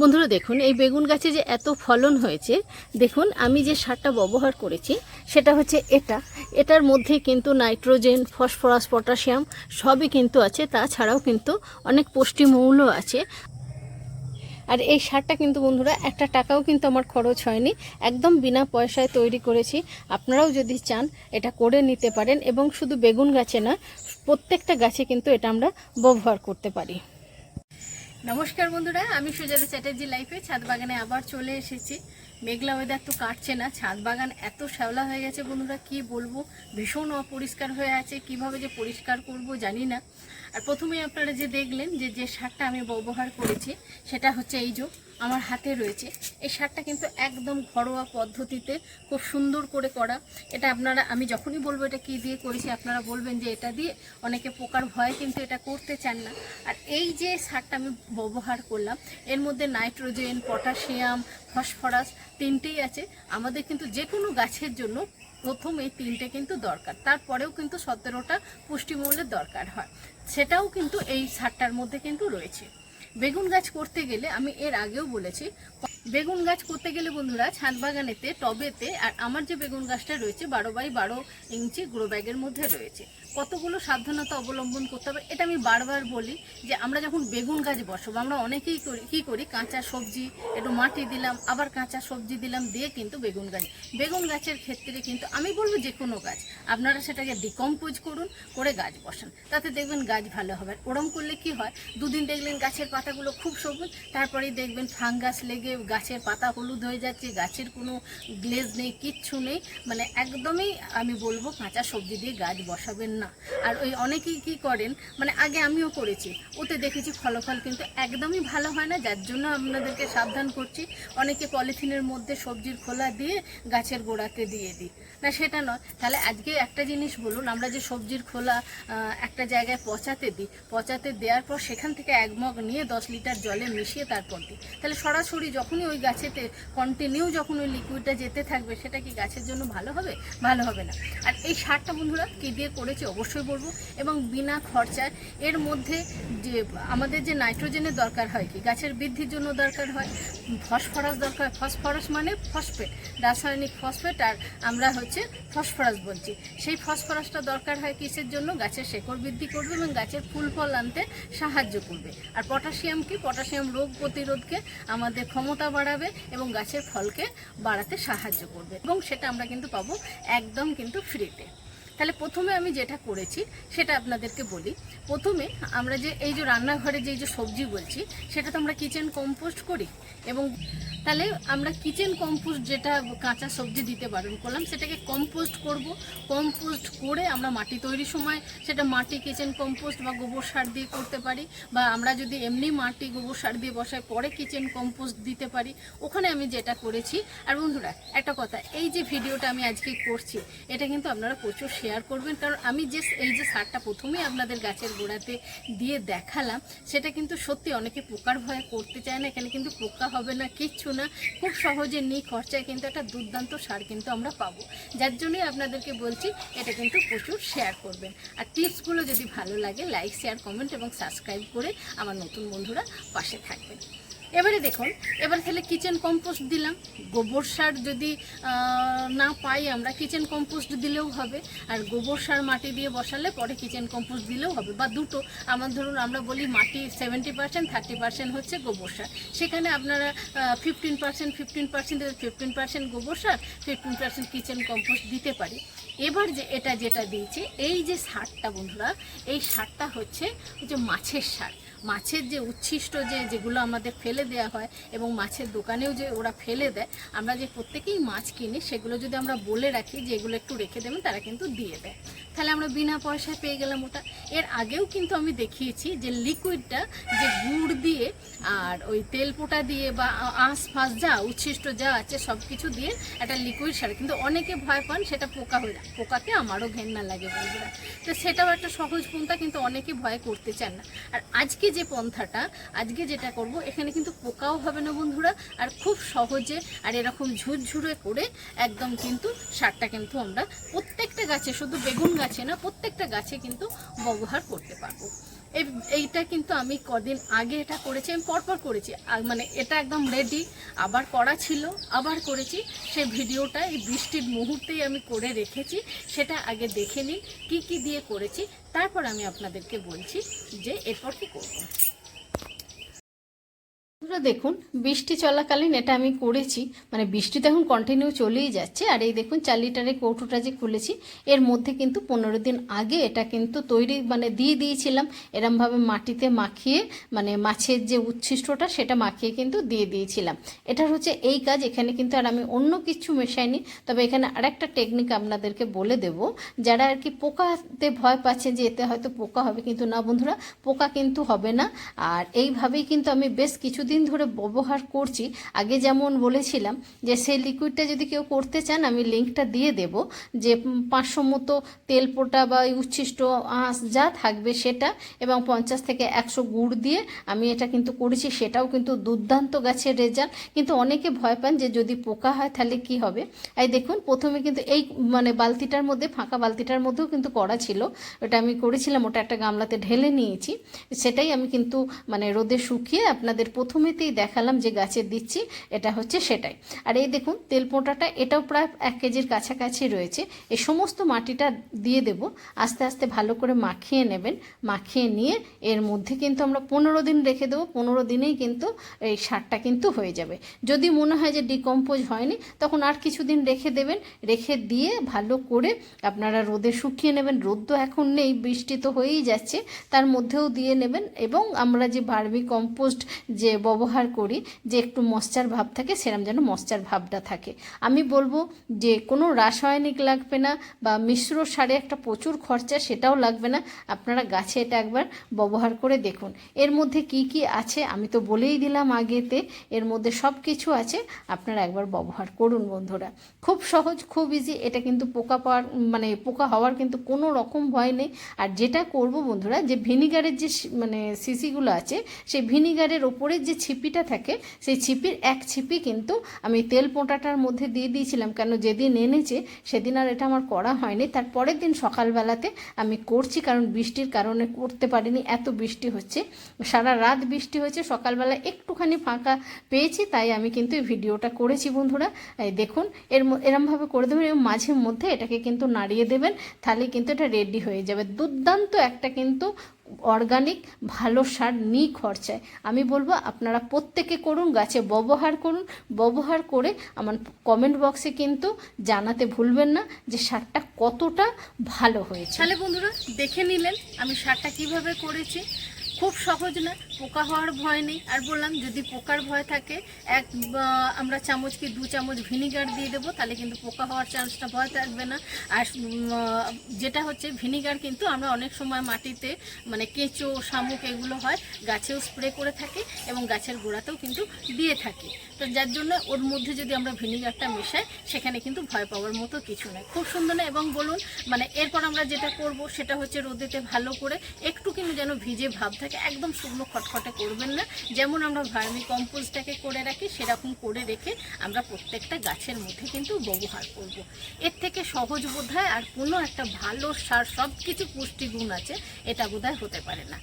বন্ধুরা দেখুন, এই বেগুন গাছে যে এত ফলন হয়েছে, দেখুন, আমি যে সারটা ব্যবহার করেছি, সেটা হচ্ছে এটা। এটার মধ্যে কিন্তু নাইট্রোজেন, ফসফরাস, পটাশিয়াম সবই কিন্তু আছে, তাছাড়াও কিন্তু অনেক পুষ্টিমৌল আছে। আর এই সারটা কিন্তু বন্ধুরা, একটা টাকাও কিন্তু আমার খরচ হয়নি, একদম বিনা পয়সায় তৈরি করেছি। আপনারাও যদি চান, এটা করে নিতে পারেন, এবং শুধু বেগুন গাছে না, প্রত্যেকটা গাছে কিন্তু এটা আমরা ব্যবহার করতে পারি। নমস্কার বন্ধুরা, আমি সুজাতা চ্যাটার্জি লাইফে ছাদ বাগানে আবার চলে এসেছি। মেঘলা ওয়েদার তো কাটছে না, ছাদ বাগান এত শ্যাওলা হয়ে গেছে বন্ধুরা, কি বলব? ভীষণ অপরিষ্কার হয়ে আছে, কীভাবে যে পরিষ্কার করব জানি না। আর প্রথমে আপনারা যে দেখলেন যে যে সারটা আমি ব্যবহার করেছি, সেটা হচ্ছে এই যে আমার হাতে রয়েছে। এই সারটা কিন্তু একদম ঘরোয়া পদ্ধতিতে খুব সুন্দর করে করা। এটা আপনারা, আমি যখনই বলব এটা কি দিয়ে করেছি, আপনারা বলবেন যে এটা দিয়ে। অনেকে পোকার ভয় কিন্তু এটা করতে চান না। আর এই যে সারটা আমি ব্যবহার করলাম, এর মধ্যে নাইট্রোজেন, পটাশিয়াম, ফসফরাস তিনটেই আছে। আমাদের কিন্তু যে কোনো গাছের জন্য প্রথম এই তিনটে কিন্তু দরকার। তারপরেও কিন্তু সতেরোটা পুষ্টিমূল্যের দরকার হয়। সেটাও কিন্তু এই সারটার মধ্যে কিন্তু রয়েছে। বেগুন গাছ করতে গেলে আমি এর আগেও বলেছি বেগুন গাছ করতে গেলে বন্ধুরা, ছাদ বাগানেতে, টবেতে, আর আমার যে বেগুন গাছটা রয়েছে, বারো বাই বারো ইঞ্চি গ্রো ব্যাগের মধ্যে রয়েছে। কতগুলো সাবধানতা অবলম্বন করতে হবে, এটা আমি বারবার বলি যে আমরা যখন বেগুন গাছ বসাবো, আমরা অনেকেই করি, কী করি, কাঁচা সবজি, একটু মাটি দিলাম, আবার কাঁচা সবজি দিলাম, দিয়ে কিন্তু বেগুন গাছ, বেগুন গাছের ক্ষেত্রে কিন্তু আমি বলব যে কোনো গাছ, আপনারা সেটাকে ডিকম্পোজ করুন, করে গাছ বসান, তাতে দেখবেন গাছ ভালো হবে ওরম করলে কি হয়, দুদিন দেখলেন গাছের পাতাগুলো খুব সবুজ, তারপরেই দেখবেন ফাঙ্গাস লেগে গাছের পাতা হলুদ হয়ে যাচ্ছে, গাছের কোনো গ্লেজ নেই, কিচ্ছু নেই। মানে একদমই আমি বলব কাঁচা সবজি দিয়ে গাছ বসাবেন না। আর ওই অনেকেই কি করেন মানে আগে আমিও করেছি, ওতে দেখেছি ফলাফল কিন্তু একদমই ভালো হয় না, যার জন্য আপনাদেরকে সাবধান করছি। অনেকে পলিথিনের মধ্যে সবজির খোলা দিয়ে গাছের গোড়াতে দিয়ে দিই। না, সেটা নয়। তাহলে আজকে একটা জিনিস বলুন, আমরা যে সবজির খোলা একটা জায়গায় পচাতে দিই, পচাতে দেওয়ার পর সেখান থেকে এক মগ নিয়ে দশ লিটার জলে মিশিয়ে তারপর দিই। তাহলে সরাসরি যখনই ওই গাছেতে কন্টিনিউ যখন ওই লিকুইডটা যেতে থাকবে, সেটা কি গাছের জন্য ভালো হবে? ভালো হবে না। আর এই সারটা বন্ধুরা কী দিয়ে করেছি অবশ্যই বলব। এবং বিনা খরচায় এর মধ্যে যে আমাদের যে নাইট্রোজেনের দরকার হয় কি, গাছের বৃদ্ধির জন্য দরকার হয়, ফসফরাস দরকার, ফসফরাস মানে ফসফেট, রাসায়নিক ফসফেট আর আমরা হচ্ছে ফসফরাস বলছি। সেই ফসফরাসটা দরকার হয় কিসের জন্য? গাছের শেকড় বৃদ্ধি করবে এবং গাছের ফুল ফল আনতে সাহায্য করবে। আর পটাশিয়াম কি? পটাশিয়াম রোগ প্রতিরোধকে আমাদের ক্ষমতা বাড়াবে এবং গাছের ফলকে বাড়াতে সাহায্য করবে। এবং সেটা আমরা কিন্তু পাবো একদম কিন্তু ফ্রিতে তাহলে প্রথমে আমি যেটা করেছি, সেটা আপনাদেরকে বলি। প্রথমে আমরা যে, এই যে রান্নাঘরে যে যে সবজি বলছি, সেটা তো আমরা কিচেন কম্পোস্ট করি এবং তাহলে আমরা কিচেন কম্পোস্ট যেটা কাঁচা সবজি দিতে বারণ করলাম, সেটাকে কম্পোস্ট করব। কম্পোস্ট করে আমরা মাটি তৈরির সময় সেটা মাটি কিচেন কম্পোস্ট বা গোবর সার দিয়ে করতে পারি বা আমরা যদি এমনি মাটি গোবর সার দিয়ে বসাই পরে কিচেন কম্পোস্ট দিতে পারি। ওখানে আমি যেটা করেছি, আর বন্ধুরা, একটা কথা, এই যে ভিডিওটা আমি আজকে করছি, এটা কিন্তু আপনারা প্রচুর শেয়ার করবেন। কারণ আমি যে এই যে সারটা প্রথমেই আপনাদের গাছের গোড়াতে দিয়ে দেখালাম, সেটা কিন্তু সত্যি অনেকে পোকার ভয়ে করতে চায় না, এখানে কিন্তু পোকা হবে না, কিচ্ছু না। খুব সহজে নিই খরচায় কিন্তু একটা দুর্দান্ত সার কিন্তু আমরা পাবো। যার জন্যই আপনাদেরকে বলছি, এটা কিন্তু প্রচুর শেয়ার করবেন। আর টিপসগুলো যদি ভালো লাগে লাইক শেয়ার কমেন্ট এবং সাবস্ক্রাইব করে আমার নতুন বন্ধুরা পাশে থাকবেন। এবারে দেখুন, এবার তাহলে কিচেন কম্পোস্ট দিলাম। গোবর সার যদি না পাই আমরা কিচেন কম্পোস্ট দিলেও হবে। আর গোবর সার মাটি দিয়ে বসালে পরে কিচেন কম্পোস্ট দিলেও হবে। বা দুটো, আমার ধরুন আমরা বলি মাটি সেভেন্টি পার্সেন্ট থার্টি পার্সেন্ট হচ্ছে গোবর সার। সেখানে আপনারা fifteen percent fifteen percent fifteen percent গোবর সার ফিফটিন পার্সেন্ট কিচেন কম্পোস্ট দিতে পারি। এবার যে এটা যেটা দিয়েছি, এই যে সারটা বন্ধুরা, এই সারটা হচ্ছে যে মাছের সার। মাছের যে উচ্ছিষ্ট যে, যেগুলো আমাদের ফেলে দেওয়া হয় এবং মাছের দোকানেও যে ওরা ফেলে দেয়, আমরা যে প্রত্যেকেই মাছ কিনি, সেগুলো যদি আমরা বলে রাখি যে এগুলো একটু রেখে দেবেন, তারা কিন্তু দিয়ে দেয়। তাহলে আমরা বিনা পয়সায় পেয়ে গেলাম ওটা। এর আগেও কিন্তু আমি দেখিয়েছি যে লিকুইডটা যে গুড় দিয়ে আর ওই তেল পোটা দিয়ে বা আঁশ ফাঁস যা উচ্ছিষ্ট যা আছে সব কিছু দিয়ে একটা লিকুইড সার। কিন্তু অনেকে ভয় পান সেটা পোকা হয়ে যায় পোকাকে আমারও ঘেন্না লাগে বন্ধুরা। তো সেটাও একটা সহজ পন্থা, কিন্তু অনেকে ভয় করতে চান না। আর আজকে যে পন্থাটা, আজকে যেটা করব, এখানে কিন্তু পোকাও হবে না বন্ধুরা, আর খুব সহজে আর এরকম ঝুরঝুরে করে একদম কিন্তু সারটা কিন্তু আমরা প্রত্যেকটা গাছে, শুধু বেগুন গাছে না, প্রত্যেকটা গাছে কিন্তু ব্যবহার করতে পারব। এই, এইটা কিন্তু আমি কদিন আগে এটা করেছি, আমি পরপর করেছি। মানে এটা একদম রেডি আবার করা ছিল, আবার করেছি। সেই ভিডিওটা, এই বৃষ্টির মুহূর্তেই আমি করে রেখেছি, সেটা আগে দেখে নিন কী কী দিয়ে করেছি, তারপর আমি আপনাদেরকে বলছি যে এরপর কী করব। বন্ধুরা, দেখুন, বৃষ্টি চলাকালীন এটা আমি করেছি। মানে বৃষ্টি তো এখন কন্টিনিউ চলেই যাচ্ছে। আর এই দেখুন, চার লিটারের কৌটোটা যে খুলেছি, এর মধ্যে কিন্তু পনেরো দিন আগে এটা কিন্তু তৈরি মানে দিয়ে দিয়েছিলাম। এরমভাবে মাটিতে মাখিয়ে মানে মাছের যে উচ্ছিষ্টটা, সেটা মাখিয়ে কিন্তু দিয়ে দিয়েছিলাম। এটার হচ্ছে এই কাজ, এখানে কিন্তু আর আমি অন্য কিছু মেশাইনি। তবে এখানে আরেকটা টেকনিক আপনাদেরকে বলে দেব। যারা আর কি পোকাতে ভয় পাচ্ছেন যে এতে হয়তো পোকা হবে, কিন্তু না বন্ধুরা, পোকা কিন্তু হবে না। আর এইভাবেই কিন্তু আমি বেশ কিছুদিন ধরে ব্যবহার করছি, আগে যেমন বলেছিলাম যে সেই লিকুইডটা যদি কেউ করতে চান, আমি লিঙ্কটা দিয়ে দেব যে পাঁচশো মতো তেল পোটা বা উচ্ছিষ্ট আঁশ যা থাকবে সেটা এবং পঞ্চাশ থেকে একশো গুড় দিয়ে আমি এটা কিন্তু করেছি, সেটাও কিন্তু দুর্দান্ত গাছের রেজাল্ট কিন্তু অনেকে ভয় পান যে যদি পোকা হয় তাহলে কি হবে? এই দেখুন, প্রথমে কিন্তু এই মানে বালতিটার মধ্যে, ফাঁকা বালতিটার মধ্যেও কিন্তু করা ছিল। ওটা আমি করেছিলাম, ওটা একটা গামলাতে ঢেলে নিয়েছি। সেটাই আমি কিন্তু মানে রোদে শুকিয়ে আপনাদের প্রথমেতেই দেখালাম যে গাছে দিচ্ছি, এটা হচ্ছে সেটাই। আর এই দেখুন, তেল পোঁটাটা, এটাও প্রায় এক কেজির কাছাকাছি রয়েছে। এই সমস্ত মাটিটা দিয়ে দেব, আস্তে আস্তে ভালো করে মাখিয়ে নেবেন। মাখিয়ে নিয়ে এর মধ্যে কিন্তু আমরা পনেরো দিন রেখে দেবো, পনেরো দিনেই কিন্তু এই সারটা কিন্তু হয়ে যাবে। যদি মনে হয় যে ডিকম্পোজ হয়নি, তখন আর কিছুদিন রেখে দেবেন। রেখে দিয়ে ভালো করে আপনারা রোদে শুকিয়ে নেবেন। রোদ তো এখন নেই, বৃষ্টি তো হয়েই যাচ্ছে। তার মধ্যেও দিয়ে নেবেন এবং আমরা যে ভার্মি কম্পোস্ট যে ব্যবহার করি যে একটু মশ্চার ভাব থাকে, সেরম যেন মশ্চার ভাবটা থাকে। আমি বলব যে কোনো রাসায়নিক লাগবে না বা মিশ্র সারে একটা প্রচুর খরচা সেটাও লাগবে না। আপনারা গাছে এটা একবার ব্যবহার করে দেখুন। এর মধ্যে কি কি আছে আমি তো বলেই দিলাম আগেতে, এর মধ্যে সব কিছু আছে, আপনারা একবার ব্যবহার করুন বন্ধুরা। খুব সহজ, খুব ইজি এটা কিন্তু পোকা পাওয়ার মানে পোকা হওয়ার কিন্তু কোনো রকম ভয় নেই। আর যেটা করব বন্ধুরা, যে ভিনিগারের যে মানে সিসিগুলো আছে, সেই ভিনিগারের ওপরের যে ছিপিটা থাকে, সেই ছিপির এক ছিপি কিন্তু আমি তেল পোঁটাটার মধ্যে দিয়ে দিয়েছিলাম। কেন যেদিন এনেছে, সেদিন আর এটা আমার করা হয়নি। তার পরের দিন সকালবেলাতে আমি করছি, কারণ বৃষ্টির কারণে করতে পারিনি। এত বৃষ্টি হচ্ছে। সারা রাত বৃষ্টি হয়েছে। সকালবেলা একটুখানি ফাঁকা পেয়েছি, তাই আমি কিন্তু এই ভিডিওটা করেছি বন্ধুরা। দেখুন, এর এরমভাবে করে দেবেন এবং মাঝে মধ্যে এটাকে কিন্তু নাড়িয়ে দেবেন, তাহলে কিন্তু এটা রেডি হয়ে যাবে। দুর্দান্ত একটা কিন্তু অর্গানিক ভালো সার নি খরচায়। আমি বলব আপনারা প্রত্যেকে করুন, গাছে ব্যবহার করুন। ব্যবহার করে আমার কমেন্ট বক্সে কিন্তু জানাতে ভুলবেন না যে সারটা কতটা ভালো হয়েছে। তাহলে বন্ধুরা দেখে নিলেন আমি সারটা কীভাবে করেছি। খুব সহজ না, পোকা হওয়ার ভয় নেই। আর বললাম, যদি পোকার ভয় থাকে, এক আমরা চামচ কি দু চামচ ভিনিগার দিয়ে দেবো, তাহলে কিন্তু পোকা হওয়ার চান্সটা ভয় থাকবে না। আর যেটা হচ্ছে, ভিনিগার কিন্তু আমরা অনেক সময় মাটিতে মানে কেঁচো, শামুক এগুলো হয়, গাছেও স্প্রে করে থাকি এবং গাছের গোড়াতেও কিন্তু দিয়ে থাকি। তো যার জন্য ওর মধ্যে যদি আমরা ভিনিগারটা মেশাই, সেখানে কিন্তু ভয় পাওয়ার মতো কিছু নেই। খুব সুন্দর না? এবং বলুন মানে এরপর আমরা যেটা করব, সেটা হচ্ছে রোদেতে ভালো করে একটু কিন্তু যেন ভিজে ভাব থাকে একদম শুকনো খটখটে করবেন না। যেমন আমরা ভার্মি কম্পোস্টটাকে করে রাখি, সেরকম করে রেখে আমরা প্রত্যেকটা গাছের মধ্যে কিন্তু ব্যবহার করব। এর থেকে সহজ বোধ আর কোনো একটা ভালো সার সব কিছু পুষ্টিগুণ আছে, এটা বোধ হতে পারে না।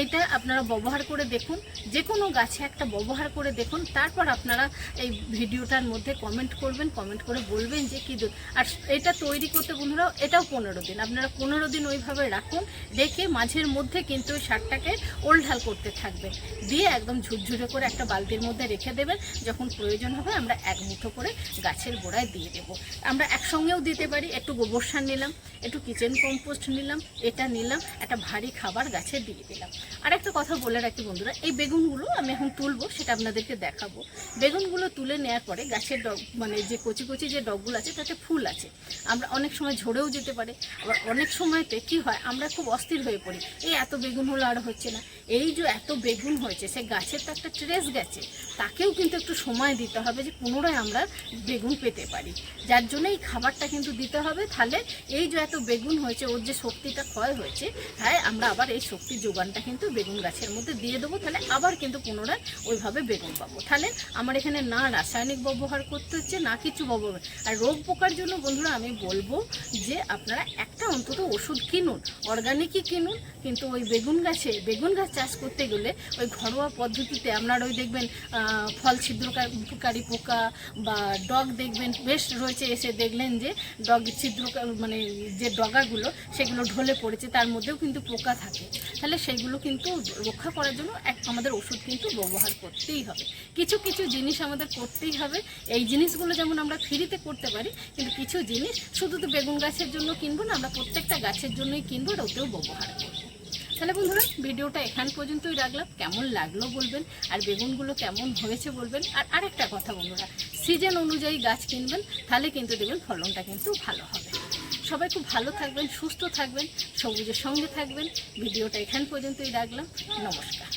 এইটা আপনারা ব্যবহার করে দেখুন যে কোনো গাছে একটা ব্যবহার করে দেখুন, তারপর আপনারা এই ভিডিওটার মধ্যে কমেন্ট করবেন কমেন্ট করে বলবেন যে কী আর এটা তৈরি করতে বন্ধুরা, এটাও পনেরো দিন। আপনারা পনেরো দিন ওইভাবে রাখুন রেখে মাঝের মধ্যে কিন্তু ওই সারটাকে ওলঢাল করতে থাকবেন দিয়ে একদম ঝুরঝুরে করে একটা বালতির মধ্যে রেখে দেবেন। যখন প্রয়োজন হবে আমরা এক মুঠো করে গাছের গোড়ায় দিয়ে দেবো। আমরা একসঙ্গেও দিতে পারি। একটু গোবর সার নিলাম, একটু কিচেন কম্পোস্ট নিলাম, এটা নিলাম, একটা ভারী খাবার গাছে দিয়ে দিলাম। আর একটা কথা বলে রাখি বন্ধুরা, এই বেগুনগুলো আমি এখন তুলবো, সেটা আপনাদেরকে দেখাবো। বেগুনগুলো তুলে নেওয়ার পরে গাছের ডগ মানে যে কচি কচি যে ডগগুলো আছে, তাতে ফুল আছে। আমরা অনেক সময় ঝরেও যেতে পারে। আবার অনেক সময়তে কি হয়, আমরা খুব অস্থির হয়ে পড়ি। এই এত বেগুন হলো আর হচ্ছে না। এই যে এত বেগুন হয়েছে, সে গাছের তো একটা ট্রেস গেছে, তাকেও কিন্তু একটু সময় দিতে হবে যে পুনরায় আমরা বেগুন পেতে পারি। যার জন্য এই খাবারটা কিন্তু দিতে হবে। তাহলে এই যে এত বেগুন হয়েছে, ওর যে শক্তিটা ক্ষয় হয়েছে তাই আমরা আবার এই শক্তির যোগানটা কিন্তু বেগুন গাছের মধ্যে দিয়ে দেবো। তাহলে আবার কিন্তু পুনরায় ওইভাবে বেগুন পাবো। তাহলে আমার এখানে না রাসায়নিক ব্যবহার করতে হচ্ছে, না কিছু ব্যবহার। আর রোগ পোকার জন্য বন্ধুরা আমি বলব যে আপনারা একটা অন্তত ওষুধ কিনুন অর্গানিকই কিনুন, কিন্তু ওই বেগুন গাছে, বেগুন গাছ চাষ করতে গেলে ওই ঘরোয়া পদ্ধতিতে আপনার ওই দেখবেন ফল ছিদ্রকারী পোকা বা ডগ দেখবেন, বেশ রয়েছে এসে দেখলেন যে ডগ ছিদ্র মানে যে ডগাগুলো সেগুলো ঢলে পড়েছে, তার মধ্যেও কিন্তু পোকা থাকে। তাহলে সেইগুলো কিন্তু রক্ষা করার জন্য এক, আমাদের ওষুধ কিন্তু ব্যবহার করতেই হবে। কিছু কিছু জিনিস আমাদের করতেই হবে। এই জিনিসগুলো যেমন আমরা ফ্রিতে করতে পারি, কিন্তু কিছু জিনিস শুধু তো বেগুন গাছের জন্য কিনবো না, আমরা প্রত্যেকটা গাছের জন্যই কিনবো আর ওতেও ব্যবহার করব। তাহলে বন্ধুরা, ভিডিওটা এখান পর্যন্তই রাখলাম। কেমন লাগল বলবেন, আর বেগুনগুলো কেমন হয়েছে বলবেন। আর আরেকটা কথা বন্ধুরা, সিজন অনুযায়ী গাছ কিনবেন, তাহলে কিন্তু দেখবেন ফলনটা কিন্তু ভালো হবে। সবাই খুব ভালো থাকবেন, সুস্থ থাকবেন, সবুজের সঙ্গে থাকবেন। ভিডিওটা এখান পর্যন্তই রাখলাম। নমস্কার।